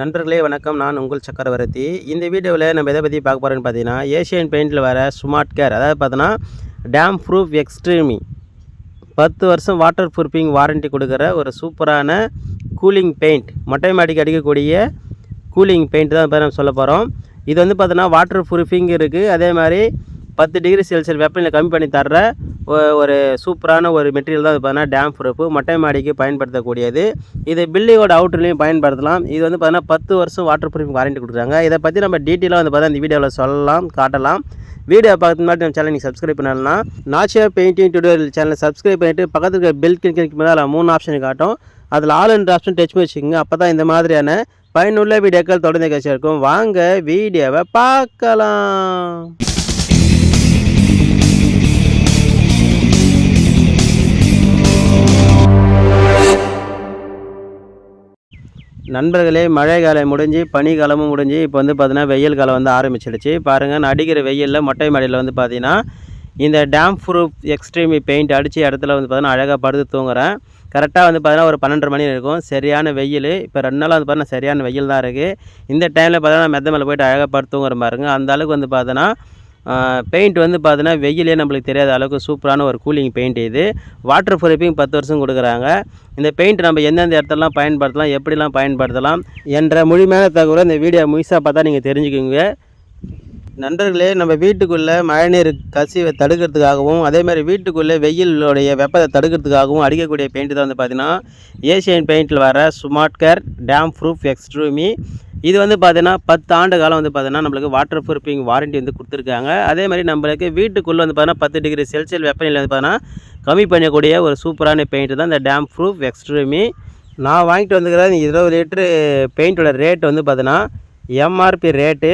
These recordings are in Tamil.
நண்பர்களே வணக்கம். நான் உங்கள் சக்கரவர்த்தி. இந்த வீடியோவில் நம்ம எதை பற்றி பார்க்க போகிறோன்னு பார்த்தீங்கன்னா ஏஷியன் பெயிண்டில் வர ஸ்மார்ட் கேர். அதாவது பார்த்தோன்னா டேம் ப்ரூஃப் எக்ஸ்ட்ரீமி. பத்து வருஷம் வாட்டர் ப்ரூஃபிங் வாரண்டி கொடுக்குற ஒரு சூப்பரான கூலிங் பெயிண்ட். மொட்டை மாடிக்கு அடிக்கக்கூடிய கூலிங் பெயிண்ட் தான் இப்போ நம்ம சொல்ல போகிறோம் இது வந்து பார்த்தோன்னா வாட்டர் ப்ரூஃபிங் இருக்குது அதே மாதிரி பத்து டிகிரி செல்சியஸ் வெப்பநிலை கம்மி பண்ணி தர்ற ஒரு சூப்பரான ஒரு மெட்டீரியல் தான் இது பார்த்தீங்கன்னா டேம் ப்ரூஃப் மொட்டை மாடிக்கு பயன்படுத்தக்கூடியது. இது பில்டிங்கோட அவுட்டர்லையும் பயன்படுத்தலாம். இது வந்து பார்த்தீங்கன்னா பத்து வருஷம் வாட்டர் ப்ரூஃப் வாரண்டி கொடுக்குறாங்க. இதை பற்றி நம்ம டீட்டெயிலாக வந்து பார்த்தா இந்த வீடியோவில் சொல்லலாம் காட்டலாம். வீடியோ பார்த்து மாதிரி நம்ம சேனல் நீங்கள் சப்ஸ்கிரைப் பண்ணலாம் நாச்சியா பெயிண்டிங் டியூட்டோரியல் சேனலை சப்ஸ்கிரைப் பண்ணிவிட்டு பக்கத்தில் இருக்கிற பெல் கிளிக் மேலே மூணு ஆப்ஷன் காட்டும். அதில் ஆல் அண்ட் ஆப்ஷன் டச் பண்ணி வச்சுக்கோங்க. அப்போ தான் இந்த மாதிரியான பயனுள்ள வீடியோக்கள் தொடர்ந்து கட்சியாக இருக்கும். வாங்க வீடியோவை பார்க்கலாம். நண்பர்களே மழை காலம் முடிஞ்சு பனி காலமும் முடிஞ்சு இப்போ வந்து பார்த்தீங்கன்னா வெயில் காலம் வந்து ஆரம்பிச்சிடுச்சு. பாருங்கள் நான் அடிக்கிற வெயிலில் மொட்டை மாடியில் வந்து பார்த்தீங்கன்னா இந்த டேம் ப்ரூஃப் எக்ஸ்ட்ரீமி பெயிண்ட் அடித்து இடத்துல வந்து பார்த்தீங்கன்னா அழகாக படுத்து தூங்குறேன். கரெக்டாக வந்து பார்த்தீங்கன்னா ஒரு பன்னெண்டு மணி இருக்கும். சரியான வெயில். இப்போ ரெண்டு நாளாக வந்து பார்த்தீங்கன்னா சரியான வெயில் தான் இருக்குது இந்த டைமில் பார்த்தீங்கன்னா மெத்த மேலே போயிட்டு அழகாக படுத்து தூங்குற பாருங்க. அந்த அளவுக்கு வந்து பார்த்தீங்கன்னா பெயிண்ட் வந்து பார்த்தீங்கன்னா வெயிலே நம்மளுக்கு தெரியாத அளவுக்கு சூப்பரான ஒரு கூலிங் பெயிண்ட் இது. வாட்டர் ப்ரூஃபிங் பத்து வருஷம் கொடுக்குறாங்க. இந்த பெயிண்ட் நம்ம எந்தெந்த இடத்துலலாம் பயன்படுத்தலாம் எப்படிலாம் பயன்படுத்தலாம் என்ற முழுமையான தகவலை இந்த வீடியோ முழுசாக பார்த்தா நீங்கள் தெரிஞ்சுக்குங்க நண்பர்களே நம்ம வீட்டுக்குள்ளே மழைநீர் கசிவை தடுக்கிறதுக்காகவும் அதே மாதிரி வீட்டுக்குள்ளே வெயிலுடைய வெப்பத்தை தடுக்கிறதுக்காகவும் அடிக்கக்கூடிய பெயிண்ட் தான் வந்து பார்த்தீங்கன்னா ஏஷியன் பெயிண்டில் வர ஸ்மார்ட் கேர் டேம் ப்ரூஃப் எக்ஸ்ட்ரூமி இது வந்து பார்த்தீங்கன்னா பத்து ஆண்டு காலம் வந்து பார்த்தீங்கன்னா நம்மளுக்கு வாட்டர் ப்ரூஃபிங் வாரண்டி வந்து கொடுத்துருக்காங்க. அதே மாதிரி நம்மளுக்கு வீட்டுக்குள்ளே வந்து பார்த்தீங்கன்னா பத்து டிகிரி செல்சியல் வெப்பநிலை வந்து பார்த்தீங்கன்னா கம்மி பண்ணக்கூடிய ஒரு சூப்பரான பெயிண்ட் தான் இந்த டேம் ப்ரூஃப் எக்ஸ்ட்ரீமி நான் வாங்கிட்டு வந்துக்கிற இருபது லிட்டரு பெயிண்டோட ரேட் வந்து பார்த்தீங்கன்னா எம்ஆர்பி ரேட்டு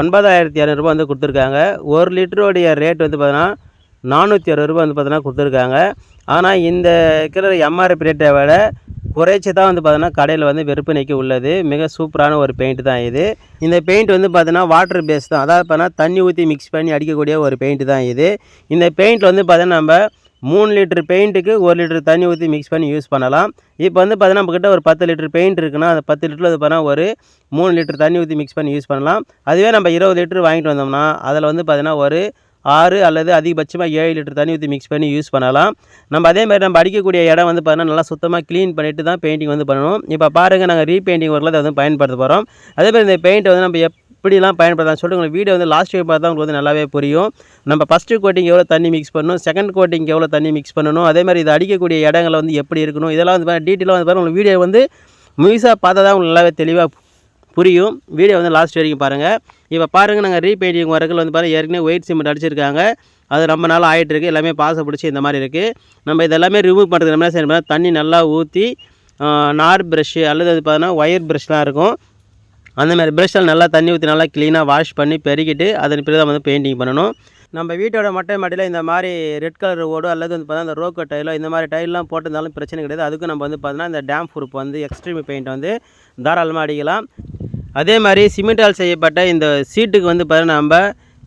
ஒன்பதாயிரத்தி இரநூறுபா வந்து கொடுத்துருக்காங்க. ஒரு லிட்டருடைய ரேட் வந்து பார்த்தீங்கன்னா நானூற்றி அறுபது ரூபா வந்து பார்த்தீங்கன்னா கொடுத்துருக்காங்க. ஆனால் இந்த இருக்கிற எம்ஆர்பி ரேட்டை விட குறைச்சி தான் வந்து பார்த்தோன்னா கடையில் வந்து விற்பனைக்கு உள்ளது. மிக சூப்பரான ஒரு பெயிண்ட் தான் இது. இந்த பெயிண்ட் வந்து பார்த்தோன்னா வாட்டர் பேஸ் தான். அதாவது பார்த்தீங்கன்னா தண்ணி ஊற்றி மிக்ஸ் பண்ணி அடிக்கக்கூடிய ஒரு பெயிண்ட் தான் இது. இந்த பெயிண்ட் வந்து பார்த்தோன்னா நம்ம மூணு லிட்டர் பெயிண்ட்டுக்கு ஒரு லிட்டர் தண்ணி ஊற்றி மிக்ஸ் பண்ணி யூஸ் பண்ணலாம். இப்போ வந்து பார்த்தீங்கன்னா நம்மக்கிட்ட ஒரு பத்து லிட்டர் பெயிண்ட் இருக்குன்னா அந்த பத்து லிட்டரில் வந்து பார்த்தீங்கன்னா ஒரு மூணு லிட்டர் தண்ணி ஊற்றி மிக்ஸ் பண்ணி யூஸ் பண்ணலாம். அதுவே நம்ம இருபது லிட்டர் வாங்கிட்டு வந்தோம்னா அதில் வந்து பார்த்தீங்கன்னா ஒரு ஆறு அல்லது அதிகபட்சமாக ஏழு லிட்டர் தண்ணி ஊற்றி மிக்ஸ் பண்ணி யூஸ் பண்ணலாம். நம்ம அதே மாதிரி நம்ம அடிக்கக்கூடிய இடம் வந்து பார்த்தீங்கன்னா நல்லா சுத்தமாக க்ளீன் பண்ணிவிட்டு தான் பெயிண்டிங் வந்து பண்ணணும். இப்போ பாருங்கள் நாங்கள் ரீபெயிண்டிங் ஒர்க்கில் அதை வந்து பயன்படுத்த போகிறோம் அதே மாதிரி இந்த பெயிண்ட் வந்து நம்ம எப்படிலாம் பயன்படுத்தலாம் சொல்லிட்டு உங்களுக்கு வீடியோ வந்து லாஸ்ட் வீடியோ பார்த்தா உங்களுக்கு வந்து நல்லாவே புரியும். நம்ம ஃபஸ்ட்டு கோட்டிங் எவ்வளோ தண்ணி மிக்ஸ் பண்ணணும் செகண்ட் கோட்டிங் எவ்வளோ தண்ணி மிக்ஸ் பண்ணணும் அதே மாதிரி இது அடிக்கக்கூடிய இடங்களை வந்து எப்படி இருக்கணும் இதெல்லாம் வந்து டீட்டெயிலாக வந்து பாருங்கள் உங்களுக்கு வீடியோ வந்து முழுசாக பார்த்தா தான் உங்களுக்கு நல்லாவே தெளிவாக புரியும். வீடியோ வந்து லாஸ்ட் வரைக்கும் பாருங்கள் இப்போ பாருங்கள் நாங்கள் ரீபெயிண்டிங் ஒர்க்கில் வந்து பாருங்கள் ஏற்கனவே ஒயிட் சிமெண்ட் அடிச்சிருக்காங்க. அது ரொம்ப நாள் ஆகிட்டு இருக்குது எல்லாமே பாசை பிடிச்சி இந்த மாதிரி இருக்குது நம்ம இதெல்லாமே ரிமூவ் பண்ணுறதுக்கு நம்ம என்ன செய்யணும்? தண்ணி நல்லா ஊற்றி நார் ப்ரஷ்ஷு அல்லது அது பார்த்தீங்கன்னா ஒயர் ப்ரஷ்லாம் இருக்கும். அந்த மாதிரி ப்ரஷ்ஷில் நல்லா தண்ணி ஊற்றி நல்லா க்ளீனாக வாஷ் பண்ணி பெருக்கிட்டு அதன் பிறகு தான் வந்து பெயிண்டிங் பண்ணணும். நம்ம வீட்டோட மொட்டை மாடியில் இந்த மாதிரி ரெட் கலர் ஓடோ அல்லது வந்து பார்த்தீங்கன்னா அந்த ரோக்கோ டைலோ இந்த மாதிரி டைல்லாம் போட்டிருந்தாலும் பிரச்சனை கிடையாது. அதுக்கும் நம்ம வந்து பார்த்தீங்கன்னா இந்த டேம் ப்ரூப் வந்து எக்ஸ்ட்ரீம் பெயிண்ட் வந்து தாராளமாக அடிக்கலாம். அதே மாதிரி சிமெண்டால் செய்யப்பட்ட இந்த சீட்டுக்கு வந்து பார்த்தீங்கன்னா நம்ம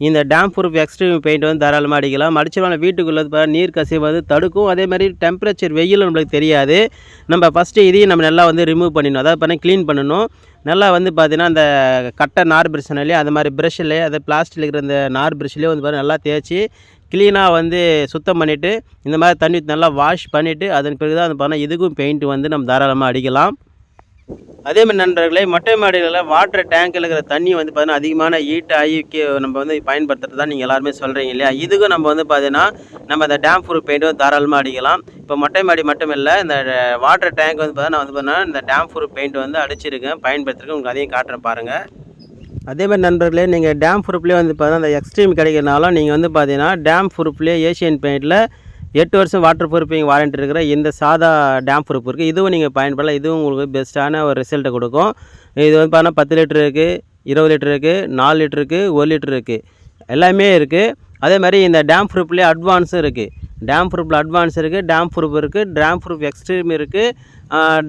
இந்த டேம் ப்ரூஃப் எக்ஸ்ட்ரீம் பெயிண்ட் வந்து தாராளமாக அடிக்கலாம். அடிச்சோம்னா வீட்டுக்குள்ளே பார்த்தா நீர் கசிவு வந்து தடுக்கும். அதே மாதிரி டெம்பரேச்சர் வெயில் நம்மளுக்கு தெரியாது. நம்ம ஃபஸ்ட்டு இதையும் நம்ம நல்லா வந்து ரிமூவ் பண்ணிடணும். அதாவது பண்ணி க்ளீன் பண்ணணும். நல்லா வந்து பார்த்தீங்கன்னா அந்த கட்டை நார் பிரஷ்னாலே அது மாதிரி ப்ரஷ்ஷில் அது பிளாஸ்டிக் இருக்கிற அந்த நார் ப்ரஷ்லேயே வந்து பாருங்கள் நல்லா தேய்ச்சி க்ளீனாக வந்து சுத்தம் பண்ணிவிட்டு இந்த மாதிரி தண்ணி நல்லா வாஷ் பண்ணிவிட்டு அதன் பிறகு தான் வந்து பார்த்தீங்கன்னா இதுக்கும் பெயிண்ட் வந்து நம்ம தாராளமாக அடிக்கலாம். அதே மாதிரி நண்பர்களே மொட்டை மாடிகளில் வாட்டர் டேங்கில் இருக்கிற தண்ணி வந்து பார்த்தீங்கன்னா அதிகமான ஹீட் ஆகி நம்ம வந்து பயன்படுத்துறது தான் நீங்கள் எல்லாருமே சொல்கிறீங்க இல்லையா? இதுக்கும் நம்ம வந்து பார்த்தீங்கன்னா நம்ம அந்த டேம் ப்ரூஃப் பெயிண்ட்டும் தாராளமாக அடிக்கலாம். இப்போ மொட்டை மாடி மட்டும் இல்லை இந்த வாட்டர் டேங்க் வந்து பார்த்தீங்கன்னா வந்து பார்த்தீங்கன்னா இந்த டேம் ப்ரூஃப் பெயிண்ட் வந்து அடிச்சிருக்கேன் பயன்படுத்திருக்கேன் உங்களுக்கு அதையும் காட்டுறேன் பாருங்கள் அதே மாதிரி நண்பர்களே நீங்கள் டேம் ப்ரூஃப்லேயே வந்து பார்த்தீங்கன்னா அந்த எக்ஸ்ட்ரீம் கிடைக்கிறனால நீங்கள் வந்து பார்த்தீங்கன்னா டேம் ப்ரூஃப்லேயே ஏஷியன் பெயிண்டில் எட்டு வருஷம் வாட்டர் ப்ரூஃபிங் வாரண்ட் இருக்கிற இந்த சாதா டேம் ப்ரூஃப் இருக்குது இதுவும் நீங்கள் பயன்படலாம். இதுவும் உங்களுக்கு பெஸ்ட்டான ஒரு ரிசல்ட்டை கொடுக்கும். இது வந்து பார்த்தீங்கன்னா பத்து லிட்டர் இருக்குது இருபது லிட்டர் இருக்குது நாலு லிட்டர் இருக்குது ஒரு லிட்டர் இருக்குது எல்லாமே இருக்குது அதே மாதிரி இந்த டேம் ப்ரூஃப்லேயே அட்வான்ஸும் இருக்குது டேம் ப்ரூஃபில் அட்வான்ஸ் இருக்குது டேம் ப்ரூஃப் இருக்குது டேம் ப்ரூஃப் எக்ஸ்ட்ரீம் இருக்குது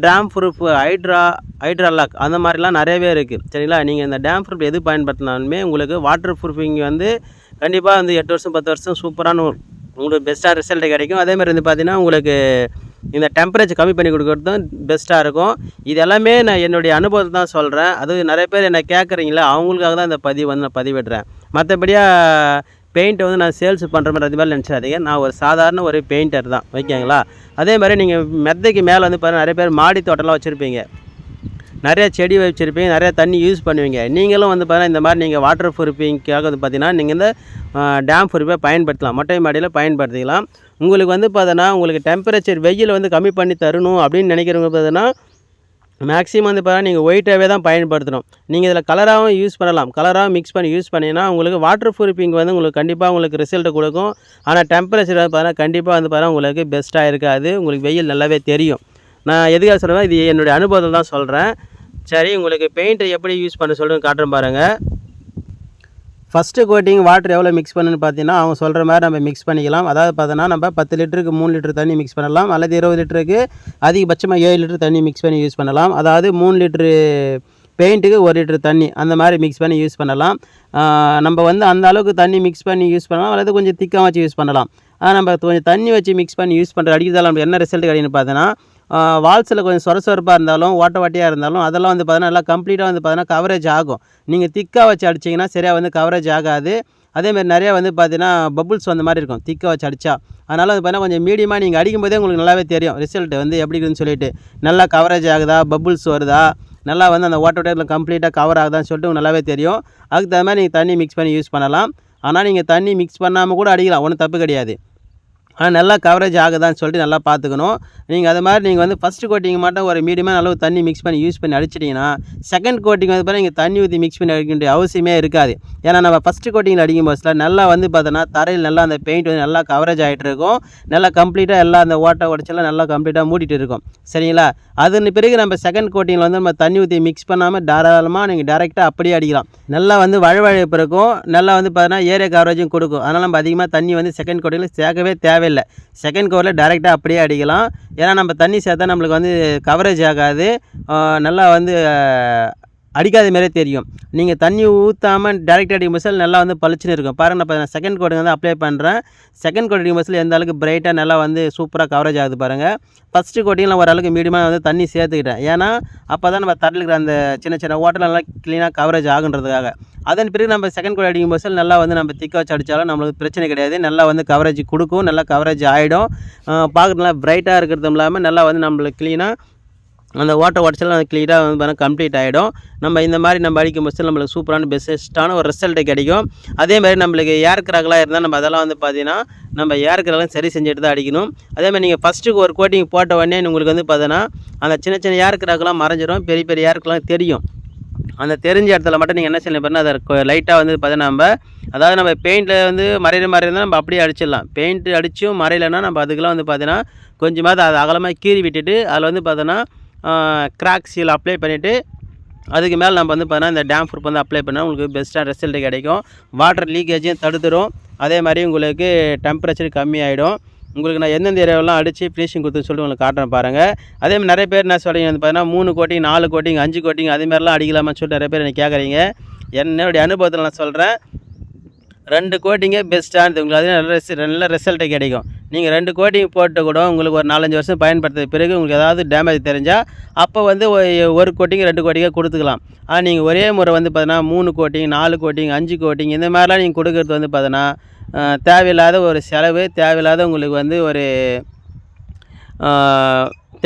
டேம் ப்ரூஃப் ஹைட்ரா ஹைட்ராலாக் அந்த மாதிரிலாம் நிறையவே இருக்குது சரிங்களா? நீங்கள் இந்த டேம் ப்ரூஃப் எது பயன்படுத்தினாலுமே உங்களுக்கு வாட்டர் ப்ரூஃபிங் வந்து கண்டிப்பாக வந்து எட்டு வருஷம் பத்து வருஷம் சூப்பரான ஒரு உங்களுக்கு பெஸ்ட்டாக ரிசல்ட் கிடைக்கும். அதே மாதிரி வந்து பார்த்தீங்கன்னா உங்களுக்கு இந்த டெம்பரேச்சர் கம்மி பண்ணி கொடுக்குறதும் பெஸ்ட்டாக இருக்கும். இது எல்லாமே நான் என்னுடைய அனுபவத்தை தான் சொல்கிறேன் அது நிறைய பேர் என்ன கேட்குறீங்களா அவங்களுக்காக தான் இந்த பதிவு வந்து நான் பதிவிடுறேன். மற்றபடியாக பெயிண்ட்டை வந்து நான் சேல்ஸ் பண்ணுற மாதிரி அது மாதிரி நினச்சாதீங்க நான் ஒரு சாதாரண ஒரு பெயிண்டர் தான். ஓகேங்களா அதே மாதிரி நீங்கள் மெத்தைக்கு மேலே வந்து பாருங்கள் நிறைய பேர் மாடி தோட்டம்லாம் வச்சுருப்பீங்க. நிறைய செடி வச்சுருப்பீங்க நிறைய தண்ணி யூஸ் பண்ணுவீங்க. நீங்களும் வந்து பார்த்தீங்கன்னா இந்த மாதிரி நீங்கள் வாட்டர் ப்ரூஃபிங்காக வந்து பார்த்தீங்கன்னா நீங்கள் இந்த டேம் ப்ரூஃபை பயன்படுத்தலாம். மொட்டை மாடியில் பயன்படுத்திக்கலாம். உங்களுக்கு வந்து பார்த்தோன்னா உங்களுக்கு டெம்பரேச்சர் வெயில் வந்து கம்மி பண்ணி தரணும் அப்படின்னு நினைக்கிறவங்க பார்த்தீங்கன்னா மேக்ஸிமம் வந்து பார்த்தீங்கன்னா நீங்கள் ஒயிட்டாகவே தான் பயன்படுத்தணும். நீங்கள் இதில் கலராகவும் யூஸ் பண்ணலாம். கலராகவும் மிக்ஸ் பண்ணி யூஸ் பண்ணிங்கன்னா உங்களுக்கு வாட்டர் ப்ரூஃபிங் வந்து உங்களுக்கு கண்டிப்பாக உங்களுக்கு ரிசல்ட் கொடுக்கும். ஆனால் டெம்பரேச்சர் வந்து பார்த்தீங்கன்னா கண்டிப்பாக வந்து பார்த்தீங்கன்னா உங்களுக்கு பெஸ்ட்டாக இருக்காது. உங்களுக்கு வெயில் நல்லாவே தெரியும். நான் எதுக்காக சொல்கிறேன் இது என்னுடைய அனுபவத்தில் தான் சொல்கிறேன் சரி உங்களுக்கு பெயிண்ட்டை எப்படி யூஸ் பண்ண சொல்லுன்னு காட்டுறேன் பாருங்கள் ஃபஸ்ட்டு கோட்டிங் வாட்டர் எவ்வளோ மிக்ஸ் பண்ணுன்னு பார்த்தீங்கன்னா அவங்க சொல்கிற மாதிரி நம்ம மிக்ஸ் பண்ணிக்கலாம். அதாவது பார்த்தோன்னா நம்ம பத்து லிட்டருக்கு மூணு லிட்டர் தண்ணி மிக்ஸ் பண்ணலாம். அல்லது இருபது லிட்டருக்கு அதிகபட்சமாக ஏழு லிட்டர் தண்ணி மிக்ஸ் பண்ணி யூஸ் பண்ணலாம். அதாவது மூணு லிட்ரு பெயிண்ட்டுக்கு ஒரு லிட்டர் தண்ணி அந்த மாதிரி மிக்ஸ் பண்ணி யூஸ் பண்ணலாம். நம்ம வந்து அந்த அளவுக்கு தண்ணி மிக்ஸ் பண்ணி யூஸ் பண்ணலாம். அல்லது கொஞ்சம் திக்காக வச்சு யூஸ் பண்ணலாம். ஆனால் நம்ம கொஞ்சம் தண்ணி வச்சு மிக்ஸ் பண்ணி யூஸ் பண்ணுற அடிக்கிறதால நம்ம என்ன ரிசல்ட் கிடைக்குன்னு பார்த்தோன்னா வால்ஸில் கொஞ்சம் சொர சொரப்பாக இருந்தாலும் ஓட்ட வாட்டியாக இருந்தாலும் அதெல்லாம் வந்து பார்த்தீங்கன்னா நல்லா கம்ப்ளீட்டாக வந்து பார்த்தீங்கன்னா கவரேஜ் ஆகும். நீங்கள் திக்காக வச்சு அடிச்சிங்கன்னா சரியாக வந்து கவரேஜ் ஆகாது. அதேமாதிரி நிறையா வந்து பார்த்தீங்கன்னா பபுள்ஸ் வந்த மாதிரி இருக்கும் திக்காக வச்சு அடித்தா அதனால் வந்து பார்த்தீங்கன்னா கொஞ்சம் மீடியமாக நீங்கள் அடிக்கும்போதே உங்களுக்கு நல்லாவே தெரியும் ரிசல்ட் வந்து எப்படி இருக்குதுன்னு சொல்லிட்டு. நல்லா கவரேஜ் ஆகுதா பபுள்ஸ் வருதா நல்லா வந்து அந்த வாட்டர் டேப்பில் கம்ப்ளீட்டாக கவர் ஆகுதான்னு சொல்லிட்டு உங்களுக்கு நல்லாவே தெரியும். அதுக்கு தகுந்த மாதிரி நீங்கள் தண்ணி மிக்ஸ் பண்ணி யூஸ் பண்ணலாம். ஆனால் நீங்கள் தண்ணி மிக்ஸ் பண்ணாமல் கூட அடிக்கலாம் ஒன்றும் தப்பு கிடையாது. ஆனால் நல்லா கவரேஜ் ஆகுதான்னு சொல்லிட்டு நல்லா பார்த்துக்கணும். நீங்கள் அது மாதிரி நீங்கள் வந்து ஃபஸ்ட்டு கோட்டிங் மட்டும் ஒரு மீடியமான அளவு தண்ணி மிக்ஸ் பண்ணி யூஸ் பண்ணி அடிச்சிட்டிங்கன்னா செகண்ட் கோட்டிங் வந்து பார்த்தா நீங்கள் தண்ணி ஊற்றி மிக்ஸ் பண்ணி அடிக்க வேண்டிய அவசியமே இருக்காது. ஏன்னா நம்ம ஃபஸ்ட்டு கோட்டிங்கில் அடிக்கும் போதில் நல்லா வந்து பார்த்தோன்னா தரையில் நல்லா அந்த பெயிண்ட் வந்து நல்லா கவரேஜ் ஆகிட்டு இருக்கும். நல்லா கம்ப்ளீட்டாக எல்லாம் அந்த ஓட்டை உடச்செல்லாம் நல்லா கம்ப்ளீட்டாக மூடிட்டு இருக்கும். சரிங்களா? அதன் பிறகு நம்ம செகண்ட் கோட்டிங்கில் வந்து நம்ம தண்ணி ஊற்றி மிக்ஸ் பண்ணாமல் தாராளமாக நீங்கள் டேரெக்டாக அப்படியே அடிக்கலாம். நல்லா வந்து வழவழப்பு இருக்கும். நல்லா வந்து பார்த்தீங்கன்னா ஏரியா கவரேஜும் கொடுக்கும். அதனால் நம்ம அதிகமாக தண்ணி வந்து செகண்ட் கோட்டிங்கில் சேர்க்கவே தேவை தேவையில்லை. செகண்ட் கவரில் டேரெக்டாக அப்படியே அடிக்கலாம். ஏன்னா நம்ம தண்ணி சேர்த்தா நம்மளுக்கு வந்து கவரேஜ் ஆகாது. நல்லா வந்து அடிக்காத மாதிரியே தெரியும். நீங்கள் தண்ணி ஊற்றாமல் டேரெக்ட் அடிக்கும் பஸ்ஸில் நல்லா வந்து பளிச்சுன்னு இருக்கும். பாருங்கள் நான் இப்போ செகண்ட் கோட்டிங் வந்து அப்ளை பண்ணுறேன் செகண்ட் கோட்டிங் பஸ்ஸில் எந்த அளவுக்கு பிரைட்டாக நல்லா வந்து சூப்பராக கவரேஜ் ஆகுது பாருங்கள் ஃபஸ்ட்டு கோட்டிங்கில் ஓரளவுக்கு மீடியமாக வந்து தண்ணி சேர்த்துக்கிட்டேன். ஏன்னா அப்போ தான் நம்ம தட்டில் இருக்கிற அந்த சின்ன சின்ன ஓட்டல் நல்லா க்ளீனாக கவரேஜ் ஆகுன்றதுக்காக. அதன் பிறகு நம்ம செகண்ட் கோட் அடிக்கும் பஸ்ஸில் நல்லா வந்து நம்ம திக்க வச்சு அடித்தாலும் நம்மளுக்கு பிரச்சனை கிடையாது. நல்லா வந்து கவரேஜ் கொடுக்கும். நல்லா கவரேஜ் ஆகிடும் பார்க்க நல்லா பிரைட்டாக இருக்கிறதும் இல்லாமல் நல்லா வந்து நம்மளுக்கு க்ளீனாக அந்த ஓட்டை உடச்சலாம் க்ளீனாக வந்து பார்த்தா கம்ப்ளீட் ஆகிடும் நம்ம இந்த மாதிரி நம்ம அடிக்கும் பஸ்ஸில் நம்மளுக்கு சூப்பரான பெஸ்ட்டான ஒரு ரிசல்ட்டு கிடைக்கும். அதே மாதிரி நம்மளுக்கு ஏர் கிராக்லாம் இருந்தால் நம்ம அதெல்லாம் வந்து பார்த்தீங்கன்னா நம்ம ஏர் கிராக்லாம் சரி செஞ்சுட்டு தான் அடிக்கணும். அதே மாதிரி நீங்கள் ஃபஸ்ட்டுக்கு ஒரு கோட்டிங் போட்ட உடனே உங்களுக்கு வந்து பார்த்தீங்கன்னா அந்த சின்ன சின்ன ஏர் கிராக்லாம் மறைஞ்சிடும் பெரிய பெரிய ஏருக்கெலாம் தெரியும். அந்த தெரிஞ்ச இடத்துல மட்டும் நீங்கள் என்ன செய்யணும் பாருன்னா அதை லைட்டாக வந்து பார்த்தீங்கன்னா நம்ம அதாவது நம்ம பெயிண்ட்டில் வந்து மறையிற மாதிரி இருந்தால் நம்ம அப்படியே அடிச்சிடலாம். பெயிண்ட் அடிச்சும் மறையலைன்னா நம்ம அதுக்கெல்லாம் வந்து பார்த்தீங்கன்னா கொஞ்சமாவது அதை அகலமாக கீறி விட்டுட்டு அதில் வந்து பார்த்தோன்னா கிராக் சீல் அப்ளை பண்ணிவிட்டு அதுக்கு மேலே நம்ம வந்து பார்த்தீங்கன்னா இந்த டேம் ப்ரூப் வந்து அப்ளை பண்ணால் உங்களுக்கு பெஸ்ட்டாக ரிசல்ட் கிடைக்கும். வாட்டர் லீக்கேஜையும் தடுத்துடும் அதே மாதிரி உங்களுக்கு டெம்பரேச்சர் கம்மியாகிடும் உங்களுக்கு நான் எந்தெந்த ஏரியாவெல்லாம் அடித்து ஃபினிஷிங் கொடுத்து சொல்லிட்டு உங்களுக்கு காட்டுறேன் பாருங்கள் அதே மாதிரி நிறைய பேர் என்ன சொல்கிறீங்க வந்து பார்த்தீங்கன்னா மூணு கோட்டிங் நாலு கோட்டிங் அஞ்சு கோட்டிங் அதே மாதிரிலாம் அடிக்கலாமான்னு சொல்லிட்டு நிறைய பேர் எனக்கு கேட்குறீங்க என்னுடைய அனுபவத்தில் நான் சொல்கிறேன் ரெண்டு கோட்டிங்கே பெஸ்ட்டானது உங்களுக்கு அதே நல்ல ரிச நல்ல ரிசல்ட்டு கிடைக்கும். நீங்கள் ரெண்டு கோட்டிங் போட்டு கூட உங்களுக்கு ஒரு நாலஞ்சு வருஷம் பயன்படுத்த பிறகு உங்களுக்கு ஏதாவது டேமேஜ் தெரிஞ்சால் அப்போ வந்து ஒரு கோட்டிங் ரெண்டு கோட்டிங்காக கொடுத்துக்கலாம். ஆனால் நீங்கள் ஒரே முறை வந்து பார்த்தீங்கன்னா மூணு கோட்டிங் நாலு கோட்டிங் அஞ்சு கோட்டிங் இந்த மாதிரிலாம் நீங்கள் கொடுக்கறது வந்து பார்த்தீங்கன்னா தேவையில்லாத ஒரு செலவு தேவையில்லாத உங்களுக்கு வந்து ஒரு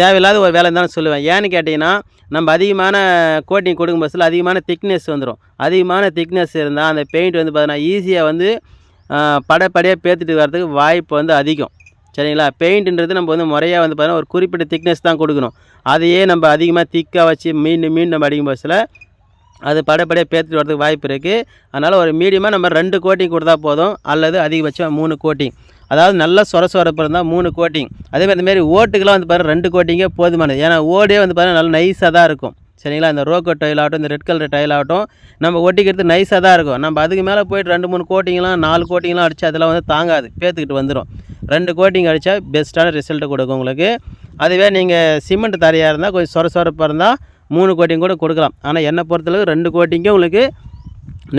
தேவையில்லாத ஒரு வேலை தான் சொல்லுவேன். ஏன்னு கேட்டிங்கன்னா நம்ம அதிகமான கோட்டிங் கொடுக்கும் பஸ்ஸில் அதிகமான திக்னஸ் வந்துடும் அதிகமான திக்னஸ் இருந்தால் அந்த பெயிண்ட் வந்து பார்த்தீங்கன்னா ஈஸியாக வந்து படப்படையாக பேத்துட்டு வர்றதுக்கு வாய்ப்பு வந்து அதிகம். சரிங்களா? பெயிண்ட்ன்றது நம்ம வந்து முறையாக வந்து பார்த்தீங்கன்னா ஒரு குறிப்பிட்ட திக்னஸ் தான் கொடுக்கணும். அதையே நம்ம அதிகமாக திக்காக வச்சு மீண்டும் மீண்டும் நம்ம அடிக்கும் பஸ்ஸில் அது படப்படையாக பேத்துட்டு வரதுக்கு வாய்ப்பு இருக்குது அதனால் ஒரு மீடியமாக நம்ம ரெண்டு கோட்டிங் கொடுத்தா போதும். அல்லது அதிகபட்சம் மூணு கோட்டிங் அதாவது நல்லா சொர சொரப்பு இருந்தால் மூணு கோட்டிங் அதே மாதிரி இந்த மாதிரி ஓட்டுக்கெல்லாம் வந்து பாருங்கள் ரெண்டு கோட்டிங்கே போதுமானது. ஏன்னா ஓடே வந்து பாருங்கள் நல்லா நைஸாக தான் இருக்கும். சரிங்களா? இந்த ரோக்கோ டைல் ஆகட்டும் இந்த ரெட் கலர் டைல் ஆகட்டும் நம்ம ஒட்டிக்கிறது நைஸாக தான் இருக்கும். நம்ம அதுக்கு மேலே போயிட்டு ரெண்டு மூணு கோட்டிங்லாம் நாலு கோட்டிங்லாம் அடிச்சு அதெல்லாம் வந்து தாங்காது. பேத்துக்கிட்டு வந்துடும் ரெண்டு கோட்டிங் அடித்தா பெஸ்ட்டான ரிசல்ட்டு கொடுக்கும் உங்களுக்கு. அதுவே நீங்கள் சிமெண்ட் தரையாக இருந்தால் கொஞ்சம் சொர சொரப்பாக இருந்தால் மூணு கோட்டிங் கூட கொடுக்கலாம். ஆனால் என்னை பொறுத்தளவு ரெண்டு கோட்டிங்கே உங்களுக்கு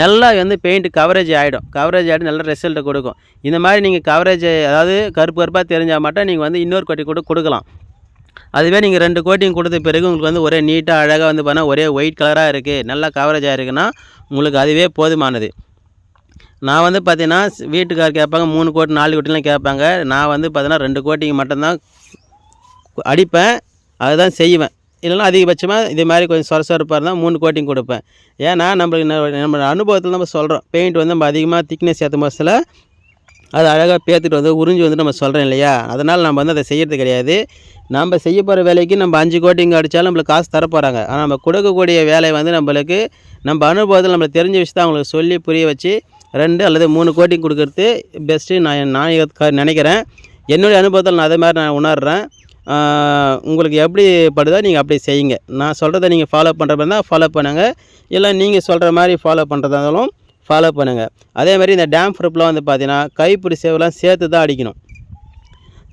நல்லா வந்து பெயிண்ட் கவரேஜ் ஆகிடும் கவரேஜ் ஆகிட்டு நல்ல ரிசல்ட்டை கொடுக்கும். இந்த மாதிரி நீங்கள் கவரேஜ் அதாவது கருப்பு கருப்பாக தெரிஞ்சால் மட்டும் நீங்கள் வந்து இன்னொரு கோட்டி கூட கொடுக்கலாம். அதுவே நீங்கள் ரெண்டு கோட்டிங் கொடுத்த பிறகு உங்களுக்கு வந்து ஒரே நீட்டாக அழகாக வந்து பார்த்தா ஒரே ஒயிட் கலராக இருக்குது நல்லா கவரேஜாக இருக்குன்னா உங்களுக்கு அதுவே போதுமானது. நான் வந்து பார்த்தீங்கன்னா வீட்டுக்கார் கேட்பாங்க மூணு கோட்டி நாலு கோட்டிலாம் கேட்பாங்க. நான் வந்து பார்த்தீங்கன்னா ரெண்டு கோட்டிங் மட்டும்தான் அடிப்பேன். அதுதான் செய்வேன். இல்லைனா அதிகபட்சமாக இதே மாதிரி கொஞ்சம் சொர சொரப்பாக இருந்தால் மூணு கோட்டிங் கொடுப்பேன். ஏன்னா நம்மளுக்கு நம்ம அனுபவத்தில் நம்ம சொல்கிறோம் பெயிண்ட் வந்து நம்ம அதிகமாக திக்னஸ் ஏற்ற மாதத்தில் அது அழகாக பேத்துட்டு வந்து உறிஞ்சி வந்து நம்ம சொல்கிறோம் இல்லையா? அதனால் நம்ம வந்து அதை செய்கிறது கிடையாது. நம்ம செய்ய போகிற வேலைக்கு நம்ம அஞ்சு கோட்டிங் அடித்தாலும் நம்மளுக்கு காசு தர போகிறாங்க ஆனால் நம்ம கொடுக்கக்கூடிய வேலை வந்து நம்மளுக்கு நம்ம அனுபவத்தில் நம்மளுக்கு தெரிஞ்ச விஷயத்தை அவங்களுக்கு சொல்லி புரிய வச்சு ரெண்டு அல்லது மூணு கோட்டிங் கொடுக்கறது பெஸ்ட்டு நான் நான் நினைக்கிறேன். என்னுடைய அனுபவத்தில் நான் அதே மாதிரி நான் உணர்றேன். உங்களுக்கு எப்படி படுதோ நீங்கள் அப்படி செய்யுங்க. நான் சொல்கிறத நீங்கள் ஃபாலோ பண்ணுற மாதிரி இருந்தால் ஃபாலோ பண்ணுங்கள் இல்லை நீங்கள் சொல்கிற மாதிரி ஃபாலோ பண்ணுறதா இருந்தாலும் ஃபாலோ பண்ணுங்கள் அதே மாதிரி இந்த டேம் ப்ரூப்லாம் வந்து பார்த்தீங்கன்னா கைப்பிடி சேவெலாம் சேர்த்து தான் அடிக்கணும்.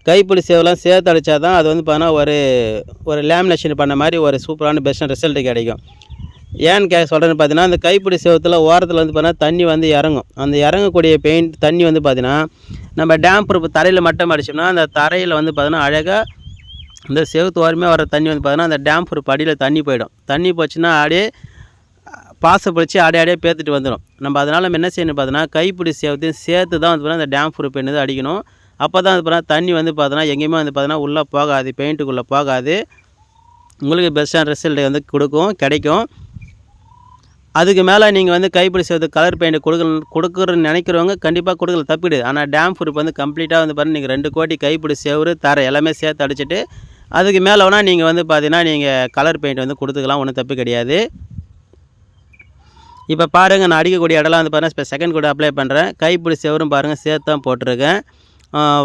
கைப்பிடி சேவெலாம் சேர்த்து அடித்தா தான் அது வந்து பார்த்தீங்கன்னா ஒரு ஒரு லேமினேஷன் பண்ண மாதிரி ஒரு சூப்பரான பெஸ்ட்டான ரிசல்ட்டு கிடைக்கும். ஏன்னு கே சொல்கிறேன்னு பார்த்தீங்கன்னா அந்த கைப்பிடி சேவத்தில் ஓரத்தில் வந்து பார்த்தீங்கன்னா தண்ணி வந்து இறங்கும். அந்த இறங்கக்கூடிய பெயிண்ட் தண்ணி வந்து பார்த்தீங்கன்னா நம்ம டேம் ப்ரூப் தரையில் மட்டும் அடிச்சோம்னா அந்த தரையில் வந்து பார்த்தீங்கன்னா அழகாக இந்த செவுத்து ஓரமே வர தண்ணி வந்து பார்த்தீங்கன்னா அந்த டேம் ஒரு அடியில் தண்ணி போயிடும். தண்ணி போச்சுன்னா அப்படியே பாசை பிடிச்சி ஆடி ஆடியே பேத்துட்டு வந்துடும் நம்ம அதனால் நம்ம என்ன செய்யணும் பார்த்தோன்னா கைப்பிடி சேவத்தையும் சேர்த்து தான் வந்து பார்த்தீங்கன்னா அந்த டேம் ப்ரூப் என்னது அடிக்கணும். அப்போ தான் வந்து பார்த்தீங்கன்னா தண்ணி வந்து பார்த்தோன்னா எங்கேயுமே வந்து பார்த்தீங்கன்னா உள்ளே போகாது பெயிண்ட்டுக்குள்ளே போகாது. உங்களுக்கு பெஸ்ட்டான ரிசல்ட் வந்து கொடுக்கும் கிடைக்கும். அதுக்கு மேலே நீங்கள் வந்து கைப்பிடி சேர்த்து கலர் பெயிண்ட் கொடுக்க கொடுக்குறன்னு நினைக்கிறவங்க கண்டிப்பாக கொடுக்கல தப்பிடுது. ஆனால் டேம் ப்ரூப் வந்து கம்ப்ளீட்டாக வந்து பாருங்கள் நீங்கள் ரெண்டு கோடி கைப்பிடி சேவரு தர எல்லாமே சேர்த்து அடிச்சிட்டு அதுக்கு மேலே வேணால் நீங்கள் வந்து பார்த்தீங்கன்னா நீங்கள் கலர் பெயிண்ட் வந்து கொடுத்துக்கலாம் ஒன்றும் தப்பு கிடையாது. இப்போ பாருங்கள் நான் அடிக்கக்கூடிய இடம்லாம் வந்து பாருங்கள் இப்போ செகண்ட் கூட அப்ளை பண்ணுறேன் கைப்பிடி செவரும் பாருங்கள் சேர்த்து தான் போட்டிருக்கேன்.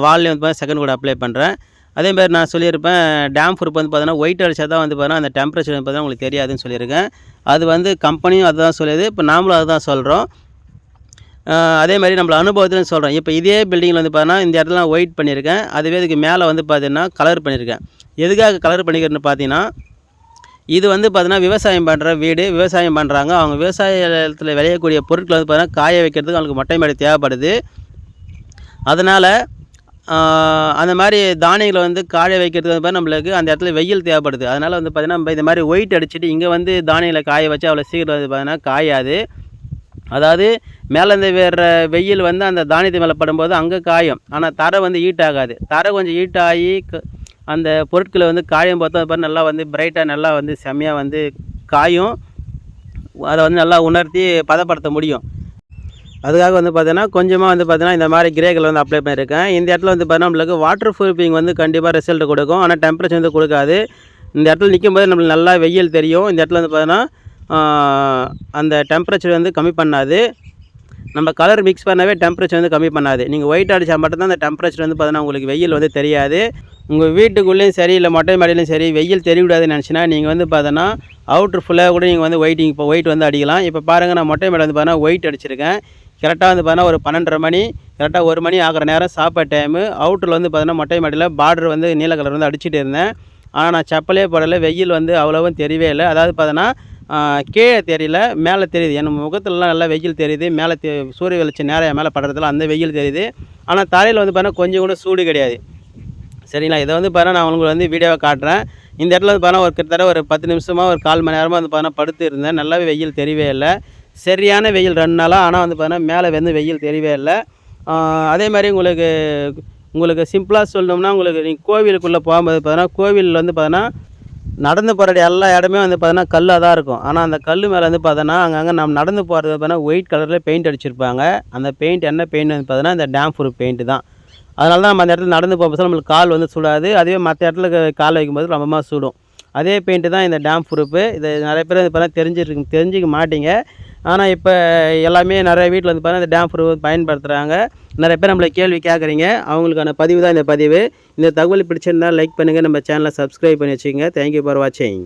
வால்லையும் வந்து பாருங்கள் செகண்ட் கூட அப்ளை பண்ணுறேன் அதே மாதிரி நான் சொல்லியிருப்பேன் டேம் ப்ரூப் வந்து பார்த்தீங்கன்னா ஒயிட் அடிச்சா தான் வந்து பார்த்தீங்கன்னா அந்த டெம்பரேச்சர் வந்து பார்த்தீங்கன்னா உங்களுக்கு தெரியாதுன்னு சொல்லியிருக்கேன். அது வந்து கம்பெனியும் அதுதான் சொல்லியது இப்போ நாமளும் அதுதான் சொல்கிறோம் அதே மாதிரி நம்மள அனுபவத்தில் சொல்கிறோம் இப்போ இதே பில்டிங்கில் வந்து பார்த்தீங்கன்னா இந்த இடத்துல ஒயிட் பண்ணியிருக்கேன். அதுவே இதுக்கு மேலே வந்து பார்த்தீங்கன்னா கலர் பண்ணியிருக்கேன். எதுக்காக கலர் பண்ணிக்கிறேன்னு பார்த்தீங்கன்னா இது வந்து பார்த்தீங்கன்னா விவசாயம் பண்ணுற வீடு விவசாயம் பண்ணுறாங்க அவங்க விவசாயத்தில் விளையக்கூடிய பொருட்கள் வந்து பார்த்தீங்கன்னா காய வைக்கிறதுக்கு அவங்களுக்கு மொட்டை மாடி தேவைப்படுது. அதனால் அந்த மாதிரி தானியங்களை வந்து காய வைக்கிறதுக்கு வந்து நம்மளுக்கு அந்த இடத்துல வெயில் தேவைப்படுது. அதனால் வந்து பார்த்தீங்கன்னா நம்ம இந்த மாதிரி ஒயிட் அடிச்சுட்டு இங்கே வந்து தானியங்களை காய வச்சு அவ்வளோ சீக்கிரம் வந்து பார்த்தீங்கன்னா காயாது. அதாவது மேலே இந்த வேற வெயில் வந்து அந்த தானியத்து மேலே படும்போது அங்கே காயும். ஆனால் தரை வந்து ஹீட் ஆகாது. தரை கொஞ்சம் ஹீட் ஆகி க- அந்த பொருட்களை வந்து காயம் பார்த்தா அது பாரு நல்லா வந்து பிரைட்டாக நல்லா வந்து செம்மையாக வந்து காயும். அதை வந்து நல்லா உணர்த்தி பதப்படுத்த முடியும். அதுக்காக வந்து பார்த்தீங்கன்னா கொஞ்சமாக வந்து பார்த்தீங்கன்னா இந்த மாதிரி கிரேகள் வந்து அப்ளை பண்ணியிருக்கேன். இந்த இடத்துல வந்து பார்த்தீங்கன்னா நம்மளுக்கு வாட்டர் ப்ரூஃபிங் வந்து கண்டிப்பாக ரிசல்ட் கொடுக்கும். ஆனால் டெம்பரேச்சர் வந்து கொடுக்காது. இந்த இடத்துல நிற்கும் போது நம்மளுக்கு நல்லா வெயில் தெரியும். இந்த இடத்துல வந்து பார்த்தீங்கன்னா அந்த டெம்பரேச்சர் வந்து கம்மி பண்ணாது. நம்ம கலர் மிக்ஸ் பண்ணவே டெம்பரேச்சர் வந்து கம்மி பண்ணாது. நீங்கள் ஒயிட் அடித்தா மட்டும்தான் அந்த டெம்பரேச்சர் வந்து பார்த்தீங்கன்னா உங்களுக்கு வெயில் வந்து தெரியாது. உங்கள் வீட்டுக்குள்ளேயும் சரி இல்லை மொட்டை மாடியிலையும் சரி வெயில் தெரியக்கூடாதுன்னு நினச்சினா நீங்கள் வந்து பார்த்தோன்னா அவுட்ரு ஃபுல்லாக கூட நீங்கள் வந்து ஒயிட்டிங் இப்போ ஒயிட் வந்து அடிக்கலாம். இப்போ பாருங்கள் நான் மொட்டை மாடி வந்து பார்த்தீங்கன்னா ஒயிட் அடிச்சிருக்கேன். கரெக்டாக வந்து பார்த்தீங்கன்னா ஒரு பன்னெண்டரை மணி கரெக்டாக ஒரு மணி ஆகிற நேரம் சாப்பாடு டைமு அவுட்டரில் வந்து பார்த்தீங்கன்னா மொட்டை மாடியில் பார்டர் வந்து நீல கலர் வந்து அடிச்சிட்டு இருந்தேன். ஆனால் நான் செப்பலே போடலை வெயில் வந்து அவ்வளோவும் தெரியவே இல்லை. அதாவது பார்த்தோன்னா கீழே தெரியல மேலே தெரியுது. என் முகத்துலலாம் நல்லா வெயில் தெரியுது. மேலே தெ சூரிய வெளிச்சம் நேராக மேலே படுறதுல அந்த வெயில் தெரியுது. ஆனால் தரையில் வந்து பார்த்தீங்கன்னா கொஞ்சம் கூட சூடு கிடையாது. சரிங்களா? இதை வந்து பாருங்கள் நான் உங்களுக்கு வந்து வீடியோவை காட்டுறேன். இந்த இடத்துல வந்து பாருங்கள் ஒரு கிட்டத்தட்ட ஒரு பத்து நிமிஷமாக ஒரு கால் மணி நேரமாக வந்து பாருங்கள் படுத்து இருந்தேன். நல்லாவே வெயில் தெரியவே இல்லை. சரியான வெயில் ரெண்டு நாளாக ஆனால் வந்து பாருங்கள் மேலே வந்து வெயில் தெரியவே இல்லை. அதே மாதிரி உங்களுக்கு உங்களுக்கு சிம்பிளாக சொல்லணும்னா உங்களுக்கு நீங்கள் கோவிலுக்குள்ளே போகும்போது பார்த்தீங்கன்னா கோவிலில் வந்து பார்த்தீங்கன்னா நடந்து போகிற எல்லா இடமே வந்து பார்த்தீங்கன்னா கல்லாக தான் இருக்கும். ஆனால் அந்த கல் மேலே வந்து பார்த்தோன்னா அங்கங்கே நம்ம நடந்து போகிறது பார்த்தீங்கன்னா ஒயிட் கலரில் பெயிண்ட் அடிச்சிருப்பாங்க. அந்த பெயிண்ட் என்ன பெயிண்ட் வந்து பார்த்தீங்கன்னா இந்த டேம் ப்ரூஃப் பெயிண்ட் தான். அதனால தான் நம்ம அந்த இடத்துல நடந்து போகும்போது நம்மளுக்கு கால் வந்து சுடாது. அதுவே மற்ற இடத்துல கால் வைக்கும்போது ரொம்பமாக சுடும். அதே பெயிண்ட்டு தான் இந்த டேம் ப்ரூஃபு இது நிறைய பேர் வந்து பார்த்தா தெரிஞ்சிருக்கு தெரிஞ்சிக்க மாட்டீங்க. ஆனால் இப்போ எல்லாமே நிறைய வீட்டில் வந்து பார்த்தா இந்த டேம் பயன்படுத்துகிறாங்க நிறைய பேர் நம்மளை கேள்வி கேட்குறீங்க. அவங்களுக்கான பதிவு தான் இந்த பதிவு. இந்த தகவல் பிடிச்சிருந்தா லைக் பண்ணுங்கள் நம்ம சேனலை சப்ஸ்கிரைப் பண்ணி வச்சுக்கோங்க. தேங்க்யூ ஃபார் வாட்சிங்